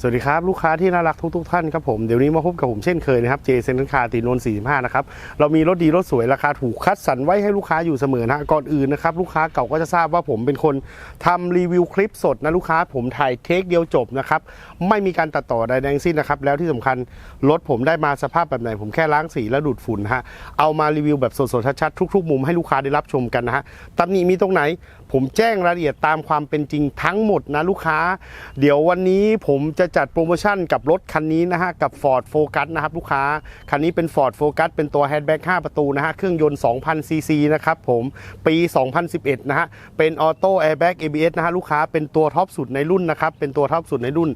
สวัสดีครับ ลูกค้าที่น่ารักทุกๆท่านครับผม เดี๋ยวนี้มาพบกับผมเช่นเคยนะครับเจเซนคาตีนนท์45 นะครับ เรามีรถดีรถสวยราคาถูกคัดสรรไว้ให้ลูกค้าอยู่เสมอนะก่อนอื่นนะครับ ลูกค้าเก่าก็จะทราบว่าผมเป็นคนทำรีวิวคลิปสดนะลูกค้าผมถ่ายเทคเดียวจบนะครับ ไม่มีการตัดต่อใดๆทั้งสิ้นนะครับ แล้วที่สำคัญรถผมได้มาสภาพแบบไหน ผมแค่ล้างสีแล้วดูดฝุ่นฮะเอามารีวิวแบบสดๆชัดๆทุก ๆ มุมให้ลูกค้าได้รับชมกันนะฮะตำหนิมีตรงไหน ผมแจ้งรายละเอียดตามความเป็นจริงทั้งหมดนะลูกค้า เดี๋ยววันนี้ผมจะจัดโปรโมชั่นกับรถคันนี้นะฮะกับ Ford Focus นะครับลูกค้า คันนี้เป็น Ford Focus เป็นตัว Hatchback 5ประตูนะฮะเครื่องยนต์2,000ซีซีนะครับผมปี 2011 นะฮะเป็นออโต้ Airbag ABS นะฮะลูกค้าเป็นตัวท็อปสุดในรุ่นนะครับเป็นตัวท็อปสุดในรุ่น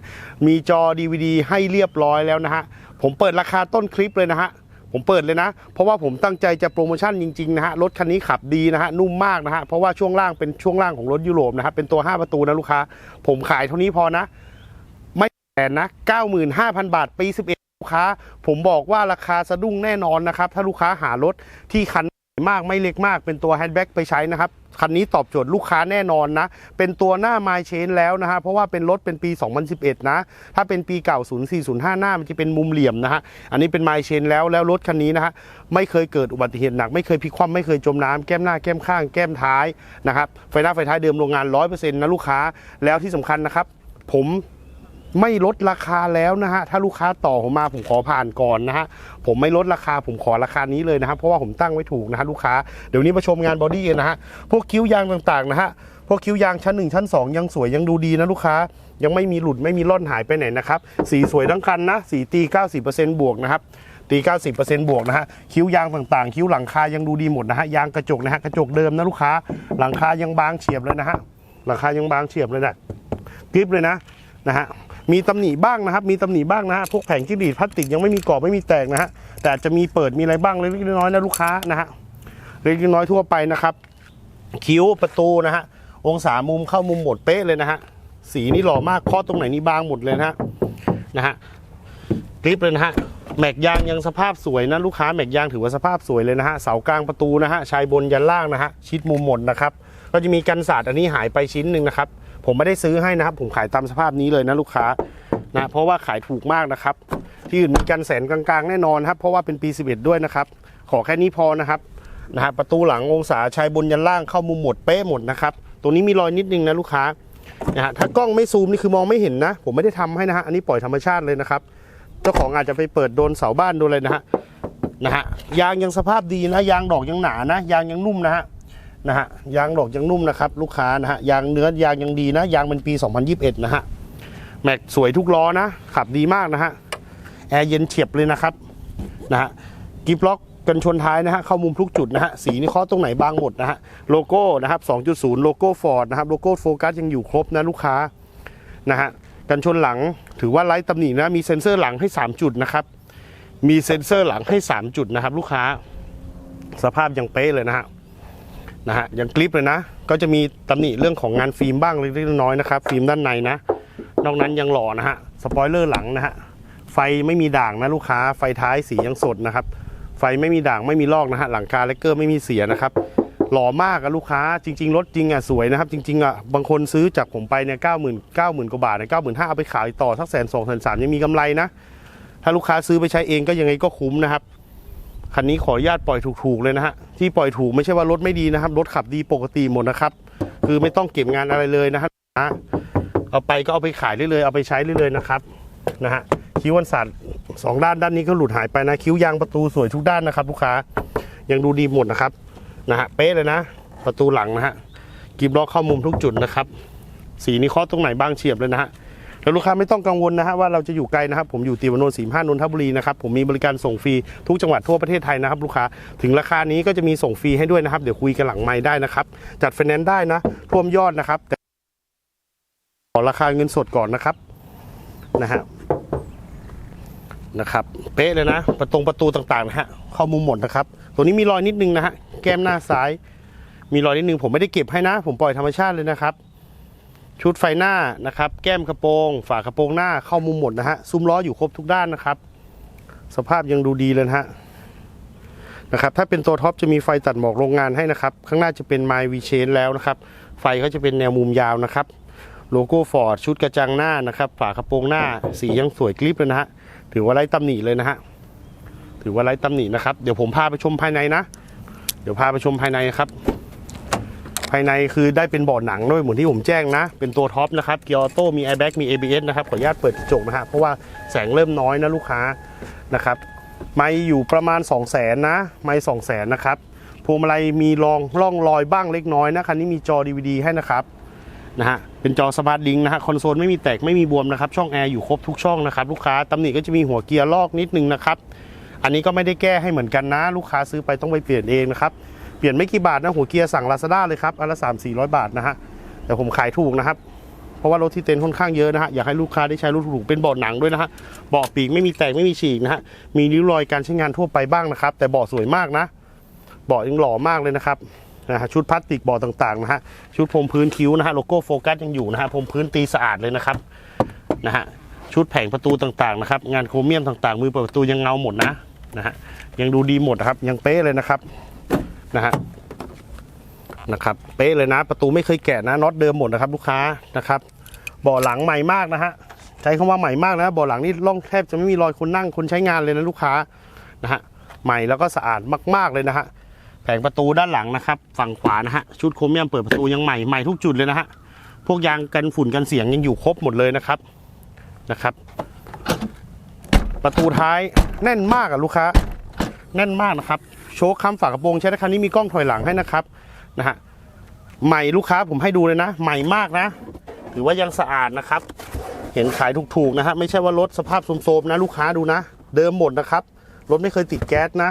มีจอ DVD ให้เรียบร้อยแล้วนะฮะผมเปิดราคาต้นคลิปเลยนะฮะผมเปิดเลยนะ เพราะว่าผมตั้งใจจะโปรโมชั่นจริงๆนะฮะ รถคันนี้ขับดีนะฮะ นุ่มมากนะฮะ เพราะว่าช่วงล่างเป็นช่วงล่างของรถยุโรปนะครับเป็นตัว 5 ประตูนะลูกค้า ผมขายเท่านี้พอนะ แพงนะ95,000 บาท ปี 11 ลูกค้า ผมบอกว่าราคาสะดุ้งแน่นอนนะครับ ถ้าลูกค้าหารถที่คันมากไม่เล็กมากเป็นตัวแฮนด์แบ็กไปใช้นะครับ คันนี้ตอบโจทย์ลูกค้าแน่นอนนะ เป็นตัวหน้าไมเชนแล้วนะฮะ เพราะว่าเป็นรถเป็นปี 2011 นะ ถ้าเป็นปีเก่า 0405 หน้ามันจะเป็นมุมเหลี่ยมนะฮะ อันนี้เป็นไมเชนแล้วแล้วรถคันนี้นะฮะ ไม่เคยเกิดอุบัติเหตุหนัก ไม่เคยพลิกคว่ำไม่เคยจมน้ำแก้มหน้าแก้มข้างแก้มท้ายนะครับไฟหน้าไฟท้ายเดิมโรงงาน 100%นะลูกค้าแล้วที่สำคัญนะครับ ผม ไม่ลดราคาแล้วนะฮะถ้าลูกค้าต่อผมมาผมขอผ่านก่อนนะฮะผมไม่ลดราคาผมขอราคานี้เลยนะครับเพราะว่าผมตั้งไว้ถูกนะฮะลูกค้าเดี๋ยวนี้มาชมงานบอดี้กันนะฮะพวกคิ้วยางต่างๆนะฮะพวกคิ้วยางชั้น 1 ชั้น 2 ยังสวยยังดูดีนะลูกค้ายังไม่มีหลุดไม่มีร่อนหายไปไหนนะครับสีสวยทั้งคันนะสีตี 90%บวกนะครับตี 90%บวกนะฮะ คิ้วยางต่างๆ คิ้วหลังคายังดูดีหมดนะฮะ ยางกระจกนะฮะ กระจกเดิมนะลูกค้า หลังคายังบางเฉียบเลยนะฮะ หลังคายังบางเฉียบเลยนะกริปเลยนะ นะฮะ มีตำหนิบ้างนะครับ มีตำหนิบ้างนะฮะพวกแผงจิ้งหรีดพลาสติกยังไม่มีกรอบไม่มีแตกนะฮะแต่จะมีเปิดมีอะไรบ้างเล็กน้อยๆนะลูกค้านะฮะเล็กน้อยทั่วไปนะครับคิ้วประตูนะฮะองศามุมเข้ามุมหมดเป๊ะเลยนะฮะสีนี่หล่อมากข้อตรงไหนนี่บางหมดเลยนะฮะนะฮะกริปเลยนะฮะแม็กยางยังสภาพสวยนะลูกค้าแม็กยางถือว่าสภาพสวยเลยนะฮะเสากลางประตูนะฮะชายบนยันล่างนะฮะชิดมุมหมดนะครับก็จะมีกันศาสตร์อันนี้หายไปชิ้นหนึ่งนะครับ ผมไม่ได้ซื้อให้นะครับ ผมขายตามสภาพนี้เลยนะลูกค้านะเพราะว่าขายถูกมากนะครับ ที่อื่นมีกันแสนกลางๆ แน่นอนครับ เพราะว่าเป็นปี 11 ด้วยนะครับ ขอแค่นี้พอนะครับนะฮะประตูหลังองศาชายบนยันล่างเข้ามุมหมดเป๊ะหมดนะครับตัวนี้มีรอยนิดนึงนะลูกค้านะฮะถ้ากล้องไม่ซูมนี่คือมองไม่เห็นนะ ผมไม่ได้ทำให้นะฮะอันนี้ปล่อยธรรมชาติเลยนะครับเจ้าของอาจจะไปเปิดโดนเสาบ้านโดนอะไรนะฮะนะฮะยางยังสภาพดีนะยางดอกยังหนานะ ยางยังนุ่มนะฮะ นะฮะยางดอกยังนุ่มนะครับลูกค้านะฮะยางเนื้อยางยังดีนะยางเป็นปี 2021 นะฮะแม็กสวยทุกล้อนะขับดีมากนะฮะแอร์เย็นเฉียบเลยนะครับนะฮะกิฟล็อกกันชนท้ายนะฮะเข้ามุมทุกจุดนะฮะสีนี่ข้อตรงไหนบางหมดนะฮะโลโก้นะครับ 2.0 โลโก้ฟอร์ดนะครับโลโก้โฟกัสยังอยู่ครบนะลูกค้านะฮะกันชนหลังถือว่าไร้ตำหนินะมีเซ็นเซอร์หลังให้ 3 จุดนะครับมีเซ็นเซอร์หลังให้ 3 จุดนะครับ ลูกค้า สภาพยังเป๊ะเลยนะฮะ นะฮะอยังกริปเลยนะ ก็จะมีตำหนิเรื่องของงานฟิล์มบ้างเล็กๆน้อยๆนะครับ ฟิล์มด้านในนะ นอกนั้นยังหล่อนะฮะสปอยเลอร์หลังนะฮะไฟไม่มีด่างนะลูกค้าไฟท้ายสียังสดนะครับ ไฟไม่มีด่างไม่มีลอกนะฮะหลังคาเลกเกอร์ไม่มีเสียนะครับหล่อมากอะลูกค้าจริง ๆ รถจริงอะสวยนะครับ จริงๆอะบางคนซื้อจากผมไปเนี่ยเก้าหมื่นเก้าหมื่นกว่าบาทเนี่ยเก้าหมื่นห้าเอาไปขายต่อสักแสนสองแสนสามยังมีกำไรนะ ถ้าลูกค้าซื้อไปใช้เองก็ยังไงก็คุ้มนะครับ คันนี้ขออนุญาตปล่อยถูกๆเลยนะฮะที่ปล่อยถูกไม่ใช่ว่ารถไม่ดีนะครับรถขับดีปกติหมดนะครับ คือไม่ต้องเก็บงานอะไรเลยนะครับนะเอาไปก็เอาไปขายได้เลย เอาไปใช้ได้เลยนะครับนะฮะคิ้ววันสัตว์สองด้านด้านนี้ก็หลุดหายไปนะคิ้วยางประตูสวยทุกด้านนะครับ ลูกค้ายังดูดีหมดนะครับนะฮะเป๊ะเลยนะ ประตูหลังนะฮะกีบล็อกเข้ามุมทุกจุดนะครับ สีนี้เคาะตรงไหนบ้างเฉียบเลยนะฮะ แล้วลูกค้าไม่ต้องกังวลนะฮะว่าเราจะอยู่ไกลนะครับผมอยู่ตีวานนท์สีห้านนทบุรีนะครับผมมีบริการส่งฟรีทุกจังหวัดทั่วประเทศไทยนะครับลูกค้าถึงราคานี้ก็จะมีส่งฟรีให้ด้วยนะครับ เดี๋ยวคุยกันหลังไม้ได้นะครับ จัดไฟแนนซ์ได้นะท่วมยอดนะครับแต่ขอราคาเงินสดก่อนนะครับนะฮะนะครับ เป๊ะเลยนะ ประตงประตูต่างๆนะฮะเข้ามุมหมดนะครับ ตัวนี้มีรอยนิดนึงนะฮะแก้มหน้าซ้าย มีรอยนิดนึงผมไม่ได้เก็บให้นะ ผมปล่อยธรรมชาติเลยนะครับ ชุดไฟหน้านะครับ แก้มกระโปรง ฝากระโปรงหน้าเข้ามุมหมดนะฮะ ซุ้มล้ออยู่ครบทุกด้านนะครับ สภาพยังดูดีเลยนะฮะนะครับถ้าเป็นตัวท็อปจะมีไฟตัดหมอกโรงงานให้นะครับ ข้างหน้าจะเป็นไมวีเชนแล้วนะครับ ไฟเขาจะเป็นแนวมุมยาวนะครับ โลโก้ฟอร์ดชุดกระจังหน้านะครับ ฝากระโปรงหน้าสียังสวยกริบเลยนะฮะถือว่าไร้ตำหนิเลยนะฮะถือว่าไร้ตำหนินะครับ เดี๋ยวผมพาไปชมภายในนะ เดี๋ยวพาไปชมภายในครับ ภายในคือได้เป็นเบาะหนังด้วยเหมือนที่ผมแจ้งนะ เป็นตัวท็อปนะครับเกียร์ออโต้มีแอร์แบ็กมี ABS นะครับ ขออนุญาตเปิดกระจกนะฮะเพราะว่าแสงเริ่มน้อยนะลูกค้านะครับไม่อยู่ประมาณ 2 0 0แสนนะไม่2 0 0แสนนะครับพวงมาลัยมีรองร่องรอยบ้างเล็กน้อยนะคันนี้มีจอ DVD ให้นะครับนะฮะเป็นจอสมาร์ทลิงนะฮะคอนโซลไม่มีแตกไม่มีบวมนะครับ ช่องแอร์อยู่ครบทุกช่องนะครับลูกค้าตำหนิก็จะมีหัวเกียร์ลอกนิดนึงนะครับ อันนี้ก็ไม่ได้แก้ให้เหมือนกันนะ ลูกค้าซื้อไปต้องไปเปลี่ยนเองนะครับ ปลี่ยนไม่กี่บาทนะหัวเกียร์สั่งลาซาด้าเลยครับอันละสามสี่ร้อยบาทนะฮะแต่ผมขายถูกนะครับ เพราะว่ารถที่เต็นท์ค่อนข้างเยอะนะฮะอยากให้ลูกค้าได้ใช้รถถูกเป็นเบาะหนังด้วยนะฮะเบาะปีกไม่มีแตกไม่มีฉีกนะฮะมีริ้วรอยการใช้งานทั่วไปบ้างนะครับ แต่เบาะสวยมากนะเบาะยังหล่อมากเลยนะครับนะฮะชุดพลาสติกเบาะต่างๆนะฮะชุดพรมพื้นคิ้วนะฮะโลโก้โฟกัสยังอยู่นะฮะพรมพื้นตีสะอาดเลยนะครับนะฮะชุดแผงประตูต่างๆนะครับงานโครเมียมต่างๆ มือเปิดประตูยังเงาหมดนะนะฮะยังดูดีหมดนะครับยังเป๊ะเลยนะครับ นะฮะนะครับเป๊ะเลยนะ ประตูไม่เคยแกะนะน็อตเดิมหมดนะครับ ลูกค้านะครับเบาะหลังใหม่มากนะฮะใช้คำว่าใหม่มากนะเบาะหลังนี่ล่องแทบจะไม่มีรอยคนนั่งคนใช้งานเลยนะลูกค้านะฮะใหม่แล้วก็สะอาดมาก ๆเลยนะฮะแผงประตูด้านหลังนะครับ ฝั่งขวานะฮะชุดโครเมียมเปิดประตูยังใหม่ใหม่ทุกจุดเลยนะฮะพวกยางกันฝุ่นกันเสียงยังอยู่ครบหมดเลยนะครับนะครับ ประตูท้ายแน่นมากอะลูกค้า แน่นมากนะครับ โชคค้ำฝากระโปรงใช้ในคันนี้มีกล้องถอยหลังให้นะครับนะฮะใหม่ลูกค้าผมให้ดูเลยนะ ใหม่มากนะถือว่ายังสะอาดนะครับ เห็นขายถูกๆนะฮะไม่ใช่ว่ารถสภาพโทรมๆนะ ลูกค้าดูนะ เดิมหมดนะครับรถไม่เคยติดแก๊สนะ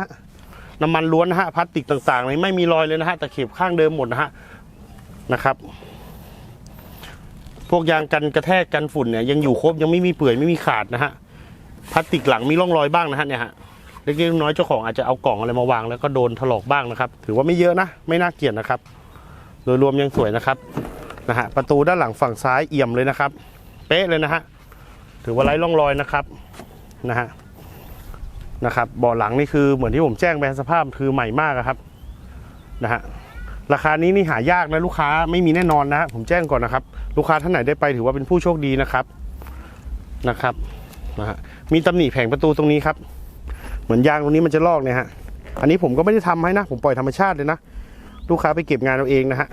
น้ำมันล้วนนะฮะพลาสติกต่างๆเลยไม่มีรอยเลยนะฮะแต่เข็บข้างเดิมหมดนะฮะนะครับ พวกยางกันกระแทกกันฝุ่นเนี่ยยังอยู่ครบยังไม่มีเปื่อยไม่มีขาดนะฮะพลาสติกหลังมีร่องรอยบ้างนะฮะเนี่ยฮะ เล็กๆน้อยเจ้าของอาจจะเอากล่องอะไรมาวางแล้วก็โดนถลอกบ้างนะครับ ถือว่าไม่เยอะนะ ไม่น่าเกลียดนะครับ โดยรวมยังสวยนะครับนะฮะประตูด้านหลังฝั่งซ้ายเอี่ยมเลยนะครับ เป๊ะเลยนะฮะถือว่าไร้ร่องรอยนะครับนะฮะนะครับบาะหลังนี่คือเหมือนที่ผมแจ้งไปสภาพคือใหม่มากครับนะฮะราคานี้นี่หายากนะลูกค้าไม่มีแน่นอนนะฮะผมแจ้งก่อนนะครับ ลูกค้าท่านไหนได้ไปถือว่าเป็นผู้โชคดีนะครับนะครับนะฮะมีตำหนิแผงประตูตรงนี้ครับ มือนยางตรงนี้มันจะลอกเนี่ยฮะ อันนี้ผมก็ไม่ได้ทำให้นะ ผมปล่อยธรรมชาติเลยนะ ลูกค้าไปเก็บงานเอาเองนะฮะ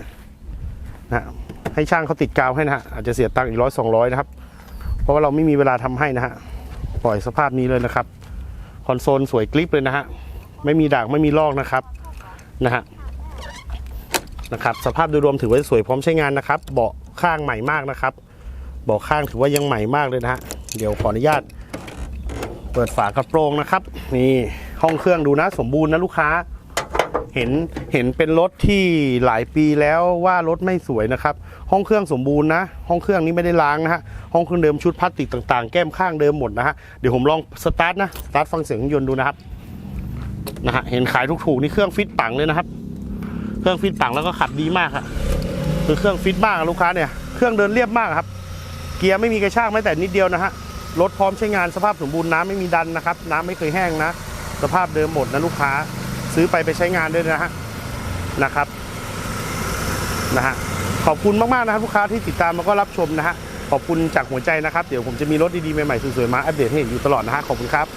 นะฮะให้ช่างเขาติดกาวให้นะฮะ อาจจะเสียตังค์อีกร้อยสองร้อยนะครับ เพราะว่าเราไม่มีเวลาทำให้นะฮะ ปล่อยสภาพนี้เลยนะครับ คอนโซลสวยกริปเลยนะฮะ ไม่มีด่างไม่มีลอกนะครับ นะฮะ นะครับ สภาพโดยรวมถือว่าสวยพร้อมใช้งานนะครับ เบาะข้างใหม่มากนะครับ เบาะข้างถือว่ายังใหม่มากเลยนะฮะ เดี๋ยวขออนุญาต เปิดฝากระโปรงนะครับ นี่ห้องเครื่องดูนะสมบูรณ์นะลูกค้า เห็นเห็นเป็นรถที่หลายปีแล้วว่ารถไม่สวยนะครับ ห้องเครื่องสมบูรณ์นะ ห้องเครื่องนี้ไม่ได้ล้างนะฮะห้องเครื่องเดิมชุดพลาสติกต่างๆ แก้มข้างเดิมหมดนะฮะเดี๋ยวผมลองสตาร์ทนะสตาร์ทฟังเสียงยนต์ดูนะครับนะฮะเห็นขายถูกๆนี่เครื่องฟิตปังเลยนะครับ เครื่องฟิตปังแล้วก็ขับดีมากครับคือเครื่องฟิตมากลูกค้าเนี่ยเครื่องเดินเรียบมากครับ เกียร์ไม่มีกระชากแม้แต่นิดเดียวนะฮะ รถพร้อมใช้งานสภาพสมบูรณ์น้ำไม่มีดันนะครับ น้ำไม่เคยแห้งนะ สภาพเดิมหมดนะลูกค้าซื้อไปไปใช้งานด้วยนะฮะนะครับนะฮะขอบคุณมากๆนะครับลูกค้าที่ติดตามแล้วก็รับชมนะฮะขอบคุณจากหัวใจนะครับ เดี๋ยวผมจะมีรถดีๆใหม่ๆสวยๆมาอัปเดตให้เห็นอยู่ตลอดนะฮะขอบคุณครับ